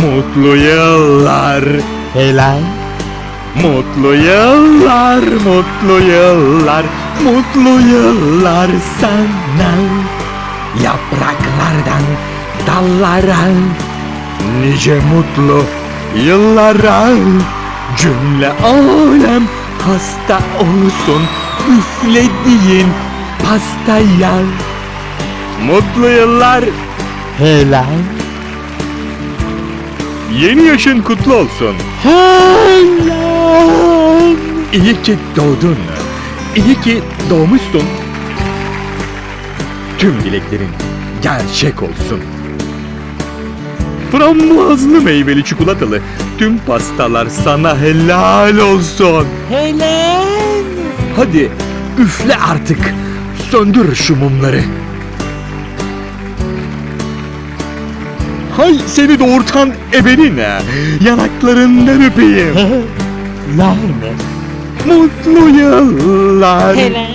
Mutlu yıllar. Helal. Mutlu yıllar, mutlu yıllar, mutlu yıllar sana. Yapraklardan dallara, nice mutlu yıllara. Cümle alem hasta olsun, üflediğin pastaya. Mutlu yıllar, Helal. Yeni yaşın kutlu olsun. Helal. İyi ki doğdun. İyi ki doğmuşsun. Tüm dileklerin gerçek olsun. Frambuazlı meyveli çikolatalı tüm pastalar sana helal olsun. Helal. Hadi üfle artık. Söndür şu mumları. Hay seni doğurtan ebenine. Yanaklarından öpeyim. Mi? Mutlu yıllar. Helal.